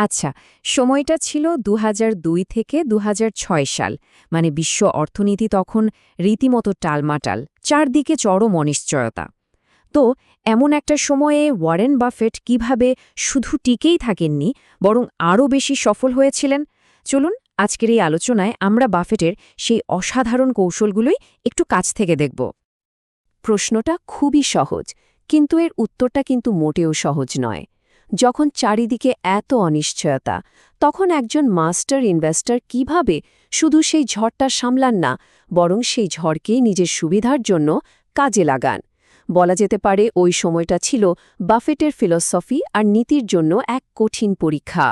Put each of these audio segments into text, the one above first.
আচ্ছা সময়টা ছিল দু হাজার দুই থেকে দুহাজার ছয় সাল মানে বিশ্ব অর্থনীতি তখন রীতিমতো টালমাটাল, চারদিকে চরম অনিশ্চয়তা। তো, এমন একটা সময়ে ওয়ারেন বাফেট কীভাবে শুধু টিকেই থাকেননি, বরং আরও বেশি সফল হয়েছিলেন? চলুন, আজকের এই আলোচনায় আমরা বাফেটের সেই অসাধারণ কৌশলগুলোই একটু কাছ থেকে দেখব। প্রশ্নটা খুবই সহজ, কিন্তু এর উত্তরটা কিন্তু মোটেও সহজ নয়। যখন চারিদিকে এত অনিশ্চয়তা, তখন একজন মাস্টার ইনভেস্টর কীভাবে শুধু সেই ঝড়টা সামলান না, বরং সেই ঝড়কেই নিজের সুবিধার জন্য কাজে লাগান। বলা যেতে পারে ওই সময়টা ছিল বাফেটের ফিলসফি আর নীতির জন্য এক কঠিন পরীক্ষা।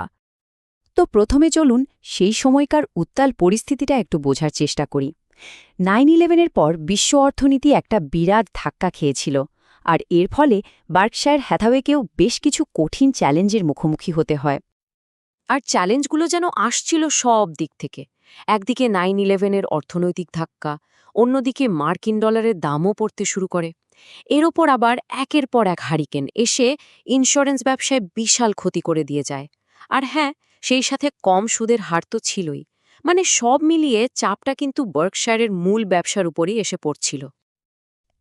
তো প্রথমে চলুন সেই সময়কার উত্তাল পরিস্থিতিটা একটু বোঝার চেষ্টা করি। নাইন ইলেভেনের পর বিশ্ব অর্থনীতি একটা বিরাট ধাক্কা খেয়েছিল। আর এর ফলে বার্কশায়ার হ্যাথাওয়েকেও বেশ কিছু কঠিন চ্যালেঞ্জের মুখোমুখি হতে হয়। আর চ্যালেঞ্জগুলো যেন আসছিল সব দিক থেকে। একদিকে নাইন ইলেভেনের অর্থনৈতিক ধাক্কা, অন্যদিকে মার্কিন ডলারের দামও পড়তে শুরু করে। এর ওপর আবার একের পর এক হারিকেন এসে ইন্স্যুরেন্স ব্যবসায় বিশাল ক্ষতি করে দিয়ে যায়। আর হ্যাঁ সেই সাথে কম সুদের হার তো ছিলই। মানে সব মিলিয়ে চাপটা কিন্তু বার্কশায়ারের মূল ব্যবসার উপরই এসে পড়ছিল।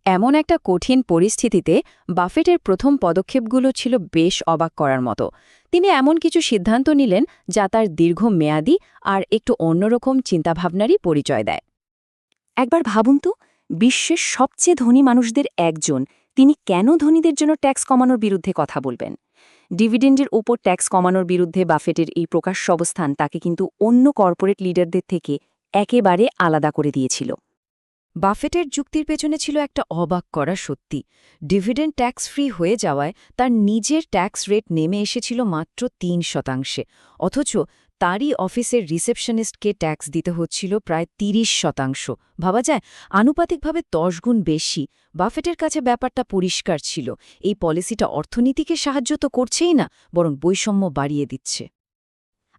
এমন একটা কঠিন পরিস্থিতিতে বাফেটের প্রথম পদক্ষেপগুলো ছিল বেশ অবাক করার মতো। তিনি এমন কিছু সিদ্ধান্ত নিলেন যা তার দীর্ঘ মেয়াদি আর একটু অন্যরকম চিন্তাভাবনারই পরিচয় দেয়। একবার ভাবুন তো, বিশ্বের সবচেয়ে ধনী মানুষদের একজন, তিনি কেন ধনীদের জন্য ট্যাক্স কমানোর বিরুদ্ধে কথা বলবেন? ডিভিডেন্ডের ওপর ট্যাক্স কমানোর বিরুদ্ধে বাফেটের এই প্রকাশ্য অবস্থান তাকে কিন্তু অন্য কর্পোরেট লিডারদের থেকে একেবারে আলাদা করে দিয়েছিল। বাফেটের যুক্তির পেছনে ছিল একটা অবাক করা সত্যি। ডিভিডেন্ড ট্যাক্স ফ্রি হয়ে যাওয়ায় তার নিজের ট্যাক্স রেট নেমে এসেছিল মাত্র তিন শতাংশে। অথচ তারই অফিসের রিসেপশনিস্টকে ট্যাক্স দিতে হচ্ছিল প্রায় ৩০ শতাংশ। ভাবা যায়, আনুপাতিকভাবে গুণ বেশি। বাফেটের কাছে ব্যাপারটা পরিষ্কার ছিল। এই পলিসিটা অর্থনীতিকে সাহায্য তো করছেই না, বরং বৈষম্য বাড়িয়ে দিচ্ছে।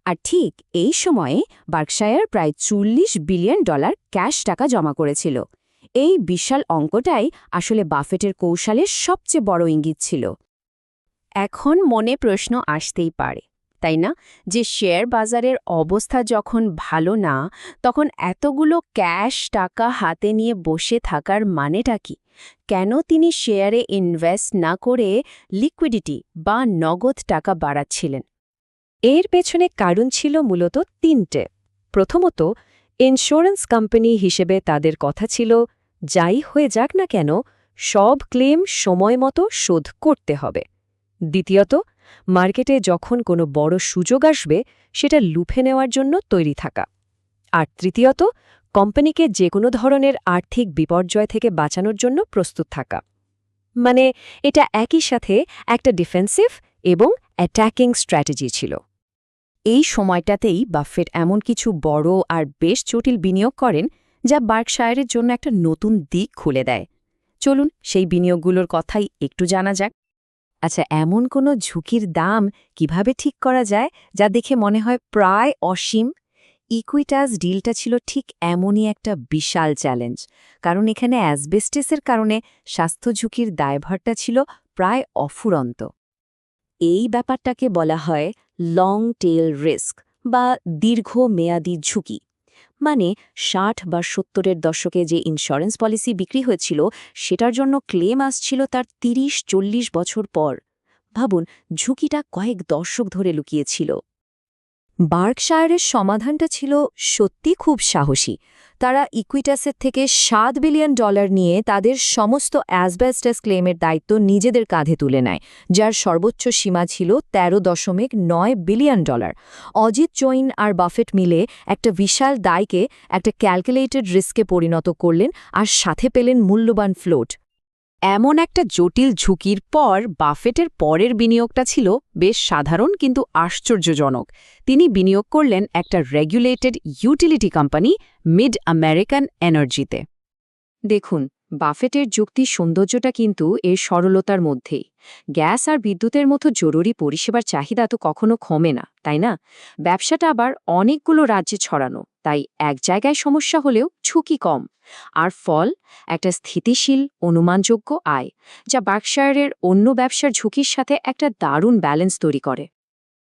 আর ঠিক এই সময়ে বার্কশায়ার প্রায় চল্লিশ বিলিয়ন ডলার ক্যাশ টাকা জমা করেছিল। এই বিশাল অঙ্কটাই আসলে বাফেটের কৌশলের সবচেয়ে বড় ইঙ্গিত ছিল। এখন মনে প্রশ্ন আসতেই পারে, তাই না? যে শেয়ার বাজারের অবস্থা যখন ভালো না, তখন এতগুলো ক্যাশ টাকা হাতে নিয়ে বসে থাকার মানেটা কি? কেন তিনি শেয়ারে ইনভেস্ট না করে লিকুইডিটি বা নগদ টাকা বাড়াচ্ছিলেন? এর পেছনে কারণ ছিল মূলত তিনটে। প্রথমত, ইন্স্যুরেন্স কোম্পানি হিসেবে তাদের কথা ছিল যাই হয়ে যাক না কেন, সব ক্লেম সময় মতো শোধ করতে হবে। দ্বিতীয়ত, মার্কেটে যখন কোনো বড় সুযোগ আসবে, সেটা লুফে নেওয়ার জন্য তৈরি থাকা। আর তৃতীয়ত, কোম্পানিকে যে কোনো ধরনের আর্থিক বিপর্যয় থেকে বাঁচানোর জন্য প্রস্তুত থাকা। মানে এটা একই সাথে একটা ডিফেন্সিভ এবং অ্যাট্যাকিং স্ট্র্যাটেজি ছিল। এই সময়টাতেই বাফেট এমন কিছু বড় আর বেশ জটিল বিনিয়োগ করেন যা বার্কশায়ারের জন্য একটা নতুন দিক খুলে দেয়। চলুন সেই বিনিয়োগগুলোর কথাই একটু জানা যাক। আচ্ছা এমন কোনো ঝুঁকির দাম কীভাবে ঠিক করা যায় যা দেখে মনে হয় প্রায় অসীম? ইকুইটাস ডিলটা ছিল ঠিক এমনই একটা বিশাল চ্যালেঞ্জ, কারণ এখানে অ্যাসবেস্টেসের কারণে স্বাস্থ্য ঝুঁকির দায়ভারটা ছিল প্রায় অফুরন্ত। এই ব্যাপারটাকে বলা হয় লং টেল রিস্ক বা দীর্ঘ দীর্ঘমেয়াদী ঝুঁকি। মানে ষাট বা সত্তরের দশকে যে ইন্স্যুরেন্স পলিসি বিক্রি হয়েছিল, সেটার জন্য ক্লেম আসছিল তার তিরিশ চল্লিশ বছর পর। ভাবুন, ঝুঁকিটা কয়েক দশক ধরে লুকিয়েছিল। বার্কশায়ারের সমাধানটা ছিল সত্যি খুব সাহসী। তারা ইকুইটাসের থেকে সাত বিলিয়ন ডলার নিয়ে তাদের সমস্ত অ্যাসবেস্টাস ক্লেমের দায়িত্ব নিজেদের কাঁধে তুলে নেয়, যার সর্বোচ্চ সীমা ছিল ১৩ দশমিক নয় বিলিয়ন ডলার। অজিত জৈন আর বাফেট মিলে একটা বিশাল দায়কে একটা ক্যালকুলেটেড রিস্কে পরিণত করলেন আর সাথে পেলেন মূল্যবান ফ্লোট। এমন একটা জটিল ঝুঁকির পর বাফেটের পরের বিনিয়োগটা ছিল বেশ সাধারণ কিন্তু আশ্চর্যজনক। তিনি বিনিয়োগ করলেন একটা regulated utility company mid American এনার্জিতে। দেখুন, বাফেটের যুক্তি সৌন্দর্যটা কিন্তু এর সরলতার মধ্যেই। গ্যাস আর বিদ্যুতের মতো জরুরি পরিষেবার চাহিদা তো কখনো কমে না, তাই না? ব্যবসাটা আবার অনেকগুলো রাজ্যে ছড়ানো। তাই এক জায়গায় সমস্যা হলেও ঝুঁকি কম। আর ফল, একটা স্থিতিশীল, অনুমানযোগ্য আয়, যা বার্কশায়ারের অন্য ব্যবসার ঝুঁকির সাথে একটা দারুণ ব্যালেন্স তৈরি করে।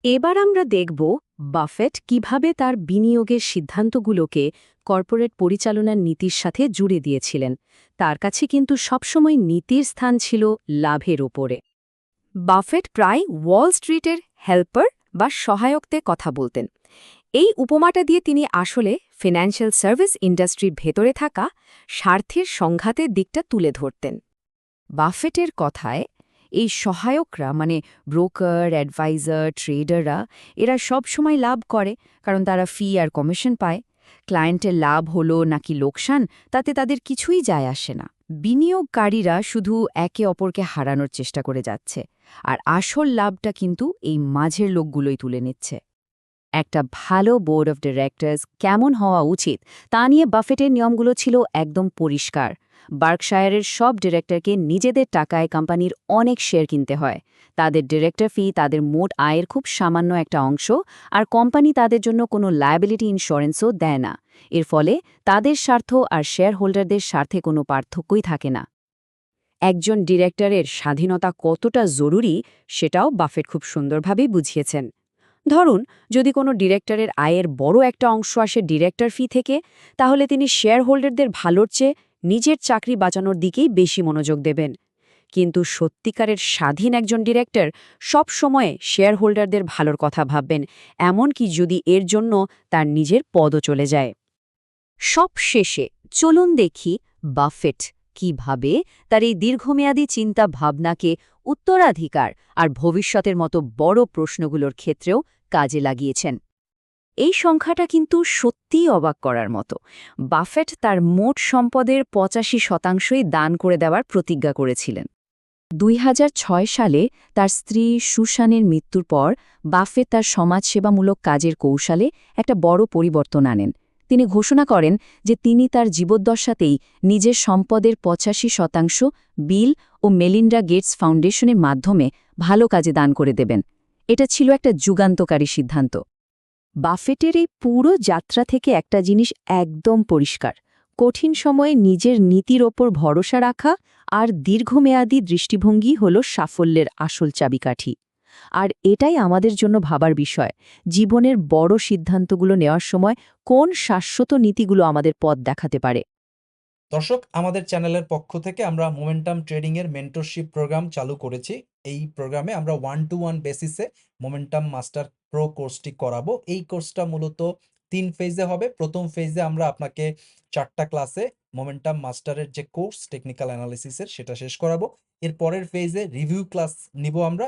এবার আমরা দেখব বাফেট কীভাবে তার বিনিয়োগের সিদ্ধান্তগুলোকে কর্পোরেট পরিচালনার নীতির সাথে জুড়ে দিয়েছিলেন। তার কাছে কিন্তু সবসময় নীতির স্থান ছিল লাভের ওপরে। বাফেট প্রায় ওয়াল স্ট্রিটের হেল্পার বা সহায়কতে কথা বলতেন। এই উপমাটা দিয়ে তিনি আসলে ফিনান্সিয়াল সার্ভিস ইন্ডাস্ট্রির ভেতরে থাকা স্বার্থের সংঘাতের দিকটা তুলে ধরতেন। বাফেটের কথায় এই সহায়করা মানে ব্রোকার, অ্যাডভাইজার, ট্রেডাররা, এরা সব সময় লাভ করে, কারণ তারা ফি আর কমিশন পায়। ক্লায়েন্টের লাভ হলো নাকি লোকসান, তাতে তাদের কিছুই যায় আসে না। বিনিয়োগকারীরা শুধু একে অপরকে হারানোর চেষ্টা করে যাচ্ছে, আর আসল লাভটা কিন্তু এই মাঝের লোকগুলোই তুলে নিচ্ছে। একটা ভালো বোর্ড অফ ডিরেক্টর্স কেমন হওয়া উচিত তা নিয়ে বাফেটের নিয়মগুলো ছিল একদম পরিষ্কার। বার্কশায়ারের সব ডিরেক্টরকে নিজেদের টাকায় কোম্পানির অনেক শেয়ার কিনতে হয়। তাদের ডিরেক্টর ফি তাদের মোট আয়ের খুব সামান্য একটা অংশ আর কোম্পানি তাদের জন্য কোনো লায়াবিলিটি ইন্স্যুরেন্সও দেয় না। এর ফলে তাদের স্বার্থ আর শেয়ার হোল্ডারদের স্বার্থে কোনো পার্থক্যই থাকে না। একজন ডিরেক্টরের স্বাধীনতা কতটা জরুরি সেটাও বাফেট খুব সুন্দরভাবেই বুঝিয়েছেন। ধরুন, যদি কোনো ডিরেক্টরের আয়ের বড় একটা অংশ আসে ডিরেক্টর ফি থেকে, তাহলে তিনি শেয়ার হোল্ডারদের ভালোর চেয়ে নিজের চাকরি বাঁচানোর দিকেই বেশি মনোযোগ দেবেন। কিন্তু সত্যিকারের স্বাধীন একজন ডিরেক্টর সব সময়ে শেয়ার হোল্ডারদের ভালোর কথা ভাববেন, এমনকি যদি এর জন্য তার নিজের পদও চলে যায়। সব শেষে চলুন দেখি বাফেট কীভাবে তার এই দীর্ঘমেয়াদী চিন্তা ভাবনাকে উত্তরাধিকার আর ভবিষ্যতের মতো বড় প্রশ্নগুলোর ক্ষেত্রেও কাজে লাগিয়েছেন। এই সংখ্যাটা কিন্তু সত্যিই অবাক করার মতো। বাফেট তার মোট সম্পদের পঁচাশি শতাংশই দান করে দেওয়ার প্রতিজ্ঞা করেছিলেন। দুই হাজার ছয় সালে তার স্ত্রী সুশানের মৃত্যুর পর বাফেট তার সমাজসেবামূলক কাজের কৌশলে একটা বড় পরিবর্তন আনেন। তিনি ঘোষণা করেন যে তিনি তার জীবদ্দশাতেই নিজের সম্পদের পঁচাশি শতাংশ বিল ও মেলিন্ডা গেটস ফাউন্ডেশনের মাধ্যমে ভালো কাজে দান করে দেবেন। এটা ছিল একটা যুগান্তকারী সিদ্ধান্ত। বাফেটের এই পুরো যাত্রা থেকে একটা জিনিস একদম পরিষ্কার। কঠিন সময়ে নিজের নীতির ওপর ভরসা রাখা আর দীর্ঘমেয়াদী দৃষ্টিভঙ্গি হল সাফল্যের আসল চাবিকাঠি। আর এটাই আমাদের জন্য ভাবার বিষয়, জীবনের বড় সিদ্ধান্তগুলো নেওয়ার সময় কোন শাশ্বত নীতিগুলো আমাদের পথ দেখাতে পারে। দর্শক, আমাদের চ্যানেলের পক্ষ থেকে আমরা মোমেন্টাম ট্রেডিং এর মেন্টরশিপ প্রোগ্রাম চালু করেছি। এই প্রোগ্রামে আমরা ওয়ান টু ওয়ান বেসিসে মোমেন্টাম মাস্টার প্রো কোর্সটি করাবো। এই কোর্সটা মূলত তিন ফেজে হবে। প্রথম ফেজে আমরা আপনাকে চারটা ক্লাসে মোমেন্টাম মাস্টারের যে কোর্স টেকনিক্যাল অ্যানালিসিসের সেটা শেষ করাবো। এর পরের ফেজে রিভিউ ক্লাস নিব আমরা।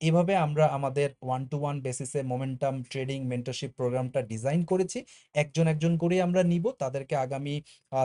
এভাবে আমরা আমাদের ওয়ান টু ওয়ান বেসিসে মোমেন্টাম ট্রেডিং মেন্টারশিপ প্রোগ্রামটা ডিজাইন করেছি। একজন একজন করে আমরা নিব। তাদেরকে আগামী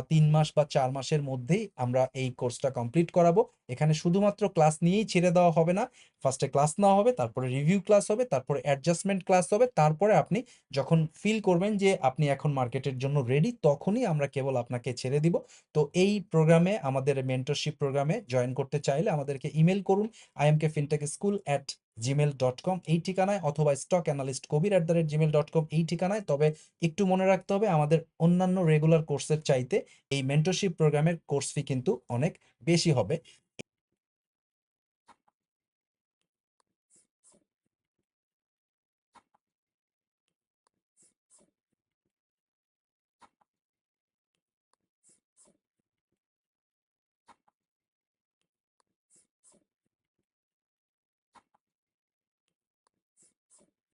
তিন মাস বা চার মাসের মধ্যেই আমরা এই কোর্সটা কমপ্লিট করাবো। এখানে শুধুমাত্র ক্লাস নিয়েই ছেড়ে দেওয়া হবে না। ফার্স্টে ক্লাস নেওয়া হবে, তারপরে রিভিউ ক্লাস হবে, তারপরে অ্যাডজাস্টমেন্ট ক্লাস হবে, তারপরে আপনি যখন ফিল করবেন যে আপনি এখন মার্কেটের জন্য রেডি তখনই আমরা কেবল আপনাকে ছেড়ে দিব। তো এই প্রোগ্রামে আমাদের মেন্টরশিপ প্রোগ্রামে জয়েন করতে চাইলে আমাদেরকে ইমেল করুন IMK fintech school at Gmail dot com এই ঠিকানায়, অথবা stock analyst Kabir at the rate Gmail dot com এই ঠিকানায়। তবে একটু মনে রাখতে হবে, আমাদের অন্যান্য রেগুলার কোর্সের চাইতে এই মেন্টরশিপ প্রোগ্রামের কোর্স ফি কিন্তু অনেক বেশি হবে।